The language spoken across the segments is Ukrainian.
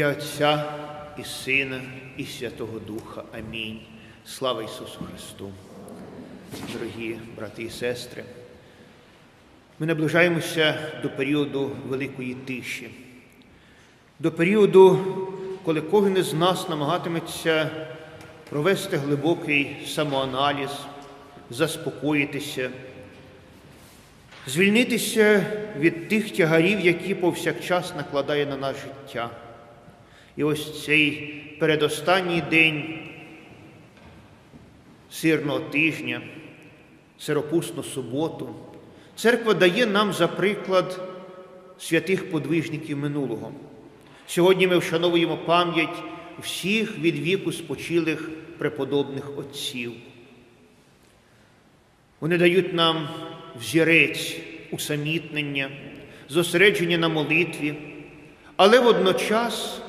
ім'я Отця і Сина, і Святого Духа. Амінь. Слава Ісусу Христу. Дорогі брати і сестри, ми наближаємося до періоду великої тиші, до періоду, коли кожен із нас намагатиметься провести глибокий самоаналіз, заспокоїтися, звільнитися від тих тягарів, які повсякчас накладає на наше життя. І ось цей передостанній день сирного тижня, сиропусну суботу, церква дає нам за приклад святих подвижників минулого. Сьогодні ми вшановуємо пам'ять всіх від віку спочилих преподобних отців. Вони дають нам взірець усамітнення, зосередження на молитві, але водночас,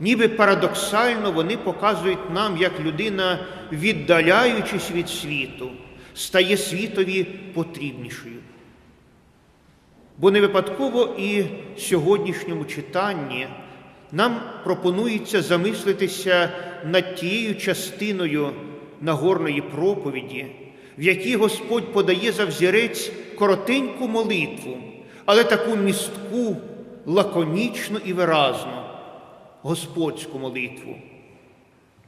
ніби парадоксально, вони показують нам, як людина, віддаляючись від світу, стає світові потрібнішою. Бо не випадково і в сьогоднішньому читанні нам пропонується замислитися над тією частиною Нагорної проповіді, в якій Господь подає за взірець коротеньку молитву, але таку містку, лаконічну і виразну, Господську молитву,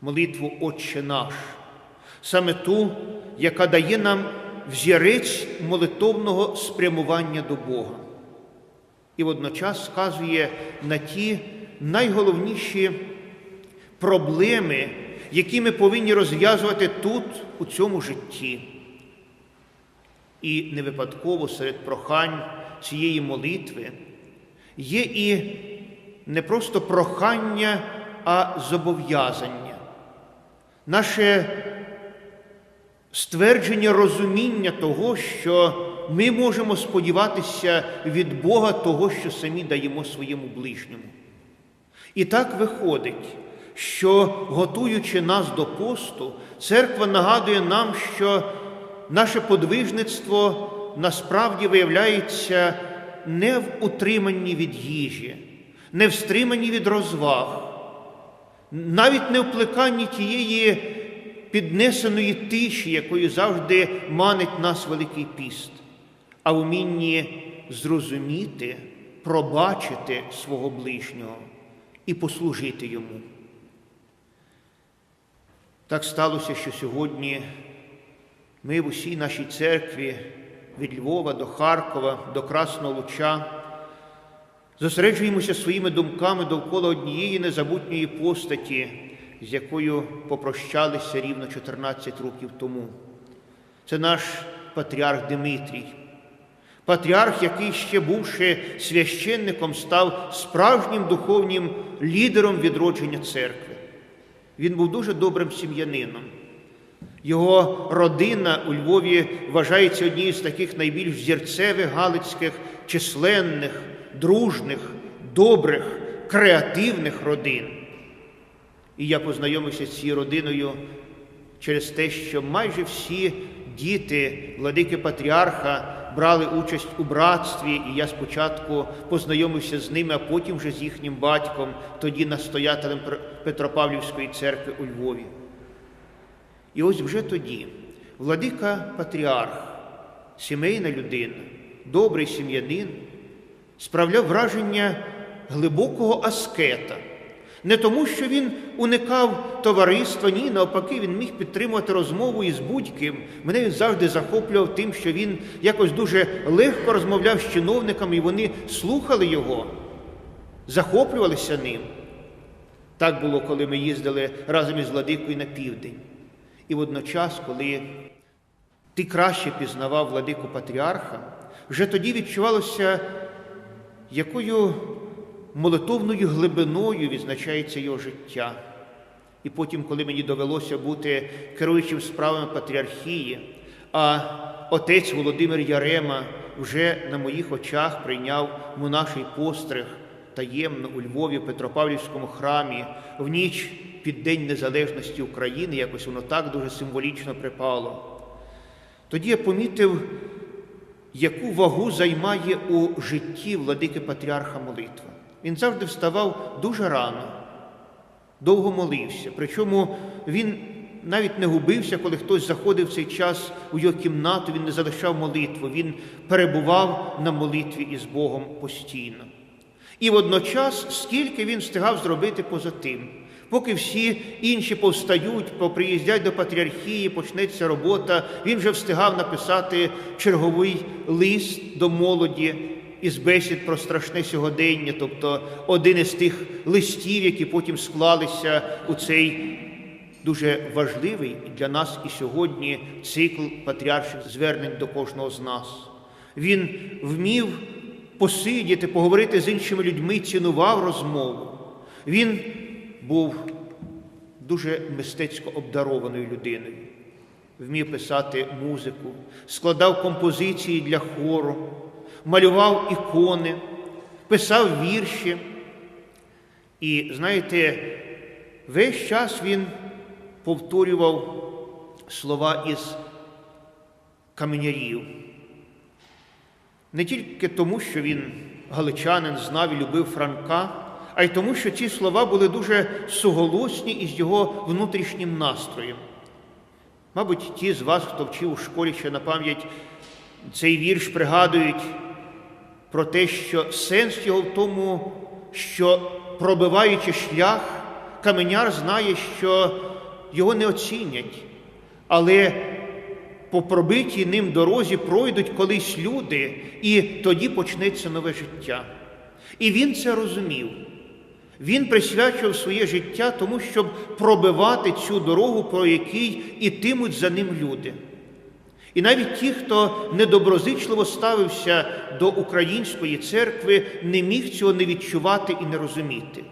молитву Отче наш, саме ту, яка дає нам взірець молитовного спрямування до Бога. І водночас сказує на ті найголовніші проблеми, які ми повинні розв'язувати тут, у цьому житті. І не випадково серед прохань цієї молитви є і не просто прохання, а зобов'язання. Наше ствердження розуміння того, що ми можемо сподіватися від Бога того, що самі даємо своєму ближньому. І так виходить, що, готуючи нас до посту, церква нагадує нам, що наше подвижництво насправді виявляється не в утриманні від їжі, не в стриманні від розваг, навіть не в плеканні тієї піднесеної тиші, якою завжди манить нас Великий піст, а в умінні зрозуміти, пробачити свого ближнього і послужити йому. Так сталося, що сьогодні ми в усій нашій церкві від Львова до Харкова, до Красного Луча зосереджуємося своїми думками довкола однієї незабутньої постаті, з якою попрощалися рівно 14 років тому. Це наш патріарх Димитрій. Патріарх, який ще бувши священником, став справжнім духовнім лідером відродження церкви. Він був дуже добрим сім'янином. Його родина у Львові вважається однією з таких найбільш зірцевих галицьких, численних, дружних, добрих, креативних родин. І я познайомився з цією родиною через те, що майже всі діти владики Патріарха брали участь у братстві, і я спочатку познайомився з ними, а потім вже з їхнім батьком, тоді настоятелем Петропавлівської церкви у Львові. І ось вже тоді владика Патріарх, сімейна людина, добрий сім'янин, справляв враження глибокого аскета. Не тому, що він уникав товариства, ні, навпаки, він міг підтримувати розмову із будь-ким. Мене він завжди захоплював тим, що він якось дуже легко розмовляв з чиновниками, і вони слухали його, захоплювалися ним. Так було, коли ми їздили разом із Владикою на південь. І водночас, коли ти краще пізнавав владику Патріарха, вже тоді відчувалося, якою молитовною глибиною відзначається його життя. І потім, коли мені довелося бути керуючим справами патріархії, а отець Володимир Ярема вже на моїх очах прийняв монаший постриг таємно у Львові, Петропавлівському храмі, в ніч під День Незалежності України, якось воно так дуже символічно припало. Тоді я помітив, яку вагу займає у житті владики Патріарха молитва. Він завжди вставав дуже рано, довго молився. Причому він навіть не губився, коли хтось заходив в цей час у його кімнату, він не залишав молитву, він перебував на молитві із Богом постійно. І водночас, скільки він встигав зробити поза тим, поки всі інші повстають, поприїздять до патріархії, почнеться робота, він вже встигав написати черговий лист до молоді із бесід про страшне сьогодення, тобто один із тих листів, які потім склалися у цей дуже важливий для нас і сьогодні цикл патріарших звернень до кожного з нас. Він вмів посидіти, поговорити з іншими людьми, цінував розмову. Він був дуже мистецько обдарованою людиною, вмів писати музику, складав композиції для хору, малював ікони, писав вірші. І знаєте, весь час він повторював слова із каменярів. Не тільки тому, що він галичанин знав і любив Франка, а й тому, що ці слова були дуже суголосні із його внутрішнім настроєм. Мабуть, ті з вас, хто вчив у школі ще на пам'ять цей вірш, пригадують про те, що сенс його в тому, що пробиваючи шлях, каменяр знає, що його не оцінять, але по пробитій ним дорозі пройдуть колись люди, і тоді почнеться нове життя. І він це розумів. Він присвячував своє життя тому, щоб пробивати цю дорогу, про який ітимуть за ним люди. І навіть ті, хто недоброзичливо ставився до української церкви, не міг цього не відчувати і не розуміти.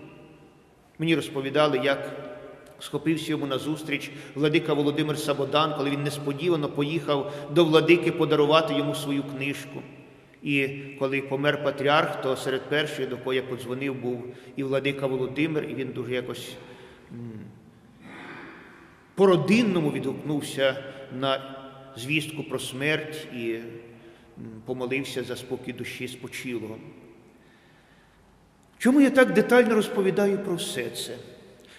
Мені розповідали, як схопився йому на зустріч владика Володимир Сабодан, коли він несподівано поїхав до владики подарувати йому свою книжку. І коли помер патріарх, то серед перших, до кого я подзвонив, був і владика Володимир, і він дуже якось по-родинному відгукнувся на звістку про смерть і помолився за спокій душі спочилого. Чому я так детально розповідаю про все це?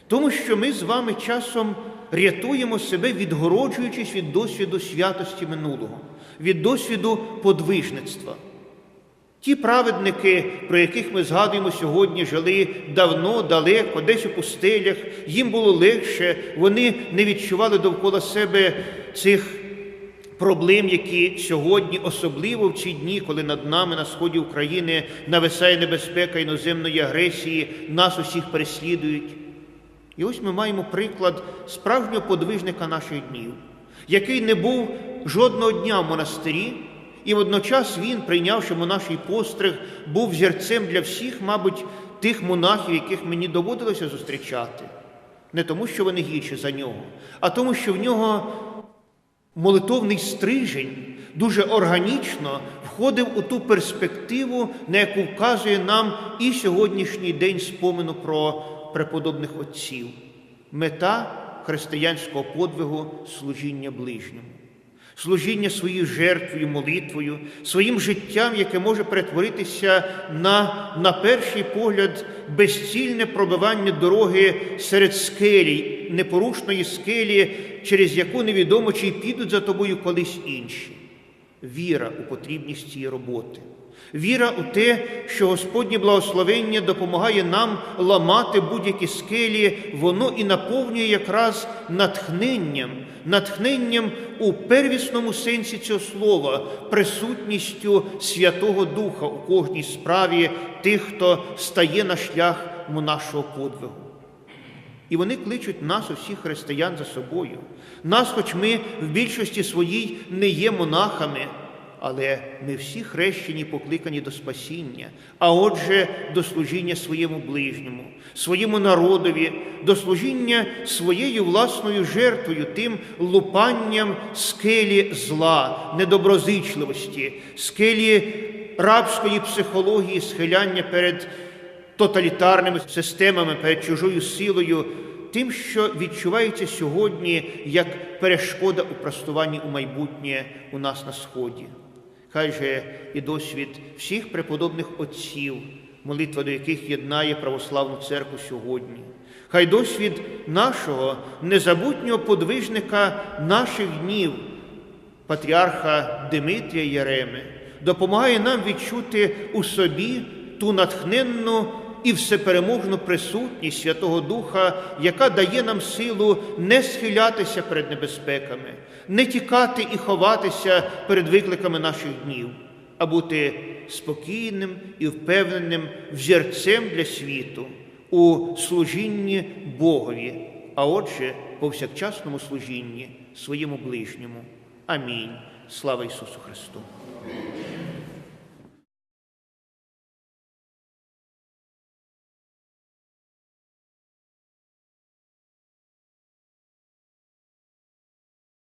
Тому що ми з вами часом рятуємо себе, відгороджуючись від досвіду святості минулого, від досвіду подвижництва. Ті праведники, про яких ми згадуємо сьогодні, жили давно, далеко, десь у пустелях, їм було легше, вони не відчували довкола себе цих проблем, які сьогодні, особливо в ці дні, коли над нами на сході України нависає небезпека іноземної агресії, нас усіх переслідують. І ось ми маємо приклад справжнього подвижника наших днів, який не був жодного дня в монастирі, і водночас він, прийнявши монаший постриг, був зірцем для всіх, мабуть, тих монахів, яких мені доводилося зустрічати. Не тому, що вони гірші за нього, а тому, що в нього молитовний стрижень дуже органічно входив у ту перспективу, на яку вказує нам і сьогоднішній день спомину про преподобних отців, мета християнського подвигу служіння ближньому, служіння своєю жертвою, молитвою, своїм життям, яке може перетворитися на, на перший погляд, безцільне пробивання дороги серед скелі, непорушної скелі, через яку невідомо чи підуть за тобою колись інші. Віра у потрібність цієї роботи. Віра у те, що Господнє благословення допомагає нам ламати будь-які скелі, воно і наповнює якраз натхненням, натхненням у первісному сенсі цього слова, присутністю Святого Духа у кожній справі тих, хто стає на шлях нашого подвигу. І вони кличуть нас, усіх християн, за собою. Нас, хоч ми в більшості своїй не є монахами але ми всі хрещені, покликані до спасіння, а отже, до служіння своєму ближньому, своєму народові, до служіння своєю власною жертвою, тим лупанням скелі зла, недоброзичливості, скелі рабської психології, схиляння перед тоталітарними системами, перед чужою силою. Тим, що відчувається сьогодні як перешкода у простуванні у майбутнє у нас на Сході. Хай же і досвід всіх преподобних отців, молитва до яких єднає православну церкву сьогодні. Хай досвід нашого незабутнього подвижника наших днів, патріарха Димитрія Яреми, допомагає нам відчути у собі ту натхненну і всепереможну присутність Святого Духа, яка дає нам силу не схилятися перед небезпеками, не тікати і ховатися перед викликами наших днів, а бути спокійним і впевненим взірцем для світу у служінні Богові, а отже, повсякчасному служінні своєму ближньому. Амінь. Слава Ісусу Христу!